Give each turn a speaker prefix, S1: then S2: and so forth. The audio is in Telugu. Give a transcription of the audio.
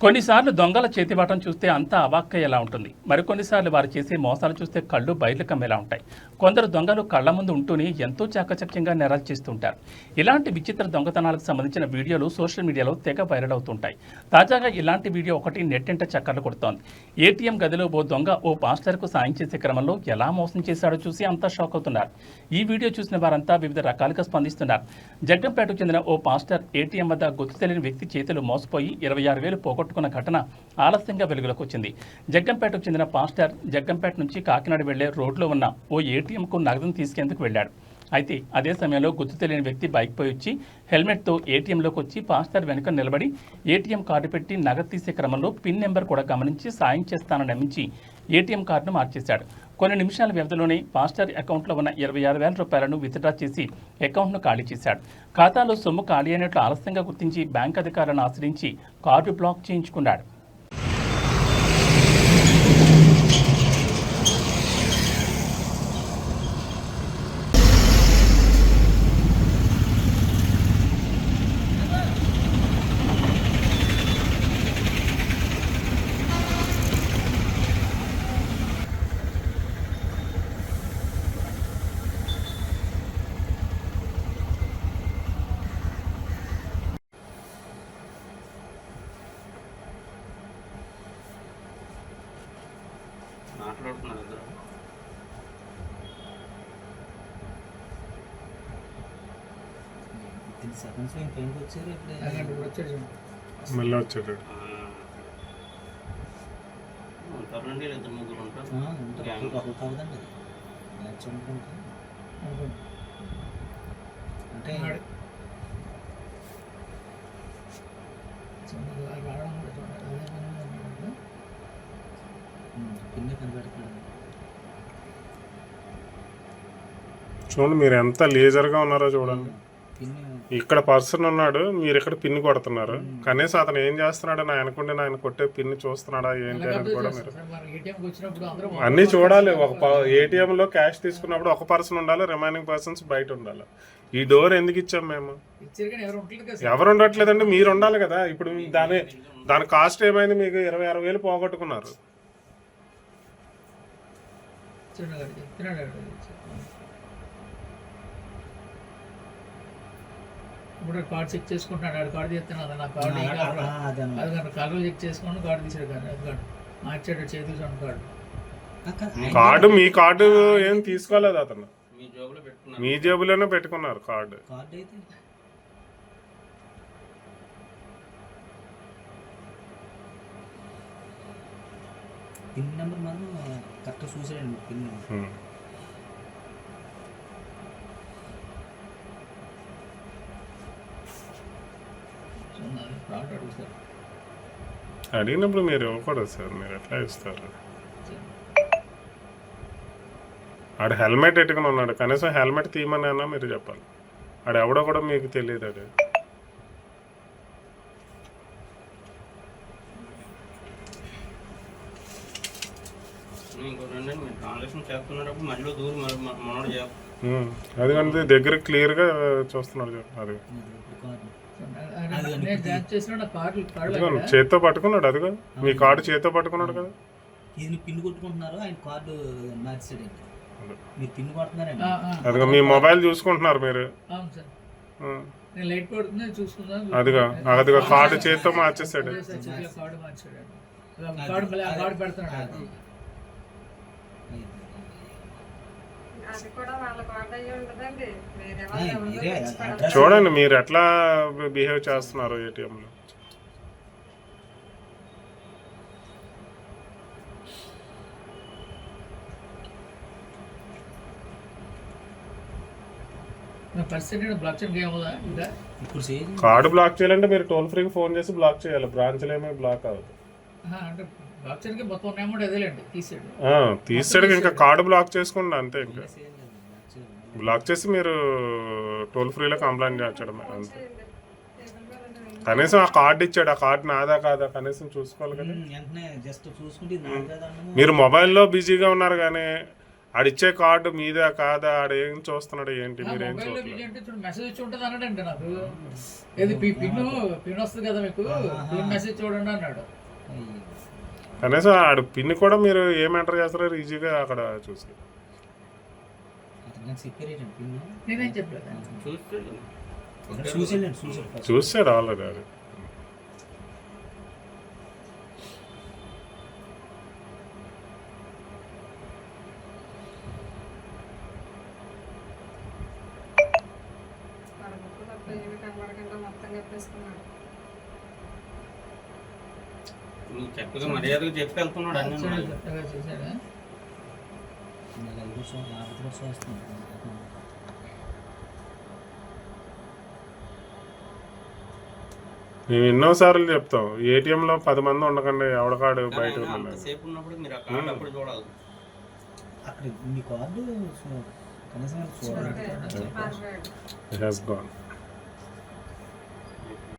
S1: కొన్నిసార్లు దొంగల చేతిబాటం చూస్తే అంతా అవాక్కయ్యేలా ఉంటుంది. మరికొన్నిసార్లు వారు చేసే మోసాలు చూస్తే కళ్ళు బయలు కమ్మేలా ఉంటాయి. కొందరు దొంగలు కళ్ళ ముందు ఉంటూనే ఎంతో చాకచక్యంగా నేరాలు చేస్తుంటారు. ఇలాంటి విచిత్ర దొంగతనాలకు సంబంధించిన వీడియోలు సోషల్ మీడియాలో తెగ వైరల్ అవుతుంటాయి. తాజాగా ఇలాంటి వీడియో ఒకటి నెట్టింట చక్కర్లు కొడుతోంది. ఏటీఎం గదిలో ఓ దొంగ ఓ పాస్టర్కు సాయం చేసే క్రమంలో ఎలా మోసం చేశాడో చూసి అంతా షాక్ అవుతున్నారు. ఈ వీడియో చూసిన వారంతా వివిధ రకాలుగా స్పందిస్తున్నారు. జగ్గంపేటకు చెందిన ఓ పాస్టర్ ఏటీఎం వద్ద గుర్తు తెలియని వ్యక్తి చేతులు మోసపోయి ఇరవై ఆరు వేలు పోగొట్టుకున్న ఘటన ఆలస్యంగా వెలుగులోకి వచ్చింది జగ్గంపేటకు చెందిన పాస్టర్ జగ్గంపేట నుంచి కాకినాడ వెళ్ళే రోడ్లో ఉన్న ఓ ఏటీఎంకు నగదును తీసుకేందుకు వెళ్ళాడు. అయితే అదే సమయంలో గుర్తు తెలియని వ్యక్తి బైక్ పోయి వచ్చి హెల్మెట్తో ఏటీఎంలోకి వచ్చి పాస్టర్ వెనుక నిలబడి ఏటీఎం కార్డు పెట్టి నగదు తీసే క్రమంలో పిన్ నెంబర్ కూడా గమనించి సాయం చేస్తానని నమ్మించి ఏటీఎం కార్డును మార్చేశాడు. కొన్ని నిమిషాల వ్యవధిలోనే పాస్టర్ అకౌంట్లో ఉన్న ఇరవై ఆరు వేల రూపాయలను విత్డ్రా చేసి అకౌంట్ను ఖాళీ చేశాడు. ఖాతాలో సొమ్ము ఖాళీ అయినట్లు ఆలస్యంగా గుర్తించి బ్యాంక్ అధికారులను ఆశ్రయించి కార్డు బ్లాక్ చేయించుకున్నాడు.
S2: మాట్లాడుతున్నారు ఇద్దరు
S3: సెకండ్స్ ఇంకేంటి వచ్చారు ఇప్పుడు
S4: వచ్చాడు చూడు.
S5: మళ్ళీ వచ్చాడు
S2: ఉంటారండి ఇద్దరు ముగ్గురు ఉంటారు.
S3: ఒకరు కావదండి మ్యాచ్ అనుకుంటే. అంటే
S4: రావడం కూడా.
S3: పిన్ని
S5: చూడండి మీరు ఎంత లేజర్గా ఉన్నారో చూడండి. ఇక్కడ పర్సన్ ఉన్నాడు మీరు ఇక్కడ పిన్ కొడుతున్నారు. కనీసం అతను ఏం చేస్తున్నాడు నా అనుకుంటే ఆయన కొట్టే పిన్ చూస్తున్నాడా ఏంటి అని కూడా మీరు అన్నీ చూడాలి. ఒక ఏటీఎం లో క్యాష్ తీసుకున్నప్పుడు ఒక పర్సన్ ఉండాలి రిమైనింగ్ పర్సన్స్ బయట ఉండాలి. ఈ డోర్ ఎందుకు ఇచ్చాం మేము.
S4: ఎవరు
S5: ఉండట్లేదండి మీరు ఉండాలి కదా. ఇప్పుడు దాని దాని కాస్ట్ ఏమైంది మీకు? ఇరవై ఆరు వేలు పోగొట్టుకున్నారు.
S4: తిన్నాడు అడిగి. ఇప్పుడు కార్డు చెక్ చేసుకుంటున్నాడు ఆడు కార్డు చేస్తున్నాడు అది నా కార్డు. అది కానీ కలర్ చెక్ చేసుకుని కార్డు తీసాడు కానీ అది కార్డు మార్చాడు చేతి చూసాడు కార్డు
S5: కార్డు మీ కార్డు ఏం తీసుకోలేదు అతను.
S2: మీ జోబులో పెట్టుకున్నారు
S5: మీ జేబులోనే పెట్టుకున్నారు కార్డు
S3: కార్డు అయితే. పిన్ నెంబర్ మనం కరెక్ట్ చూసాడండి పిన్
S4: నెంబర్.
S5: అడిగినప్పుడు మీరు ఇవ్వకూడదు సార్ మీరు ఎట్లా ఇస్తారు? ఆడు హెల్మెట్ పెట్టుకుని ఉన్నాడు కనీసం హెల్మెట్ తీయమని అన్నా మీరు చెప్పాలి. ఆడు ఎవడో కూడా మీకు తెలియదు అది.
S2: ఇంకో రెండు మీరు ట్రాన్సాక్షన్ చేస్తున్నప్పుడు మధ్యలో దూరం మరి మ- మనోడు చేస్తారు
S5: హ్మ్. అది కానీ దగ్గర క్లియర్గా చూస్తున్నాడు చూడు. అది. చేత్తో పట్టుకున్నాడు అదిగో. మీ కార్డు చేత్తో పట్టుకున్నాడు కదా.
S3: ఇది పిన్ కొట్టుకుంటున్నారు ఆయన కార్డు మార్చాడండి
S5: అదే.
S3: మీరు పిన్ కొడుతున్నారండి
S4: ఆ, ఆ.
S5: అదిగో మీ మొబైల్ చూసుకుంటున్నారు మీరు.
S4: అవును సార్.
S5: హ్మ్.
S4: నేను లైట్ పడుతుంది చూసుకుందాం
S5: అదిగో అదిగో కార్డు చేత్తో మార్చేసాడు
S4: కార్డు పెడుతున్నాడు
S5: చూడండి మీరు ఎట్లా బిహేవ్ చేస్తున్నారు ఏటీఎంలో? కార్డు బ్లాక్ చేయాలంటే మీరు టోల్ ఫ్రీకి ఫోన్ చేసి బ్లాక్ చేయాలి. బ్రాంచ్లు ఏమీ బ్లాక్ అవ్వదు.
S4: తీసాడు
S5: ఇంకా కార్డు బ్లాక్ చేసుకోండి అంతే ఇంకా. బ్లాక్ చేసి మీరు టోల్ ఫ్రీలో కంప్లైంట్ చేయడం అంతే. కనీసం ఆ కార్డు ఇచ్చాడు ఆ కార్డు నాదా కాదా కనీసం చూసుకోవాలి కదా. మీరు మొబైల్లో బిజీగా ఉన్నారు కానీ ఆడిచ్చే కార్డు మీదే కాదా ఆడ ఏం చూస్తున్నాడు ఏంటి మీరేం
S4: మొబైల్లో
S5: చూస్తున్నారు కనీసం ఆడు పిన్ కూడా మీరు ఏం ఎంటర్ చేస్తారో ఈజీగా అక్కడ చూసి.
S3: నాకు చెప్పారేటండి పిన్?
S4: నేనేం చెప్పలేదు
S2: చూస్తే
S3: ఇక్కడ చూసి వెళ్ళండి చూసి వెళ్ళండి.
S5: చూసాడు ఆల్రెడీ ఆడు
S6: కడుపు తప్ప ఏమి కనబడకుండా మొత్తం చెప్పేసుకున్నాడు
S2: నువ్వు చక్కగా మర్యాదగా చెప్పి వెళ్తున్నాడు అన్నీ
S4: చక్కగా
S5: మేము ఎన్నోసార్లు చెప్తాం ఏటీఎంలో పది మంది ఉండకండి ఎవడకాడు బయట
S2: ఉన్నప్పుడు మీరు కార్డు అప్పుడు చూడాలి.
S3: అక్కడ మీ కార్డు చూ- కనీసం చూడండి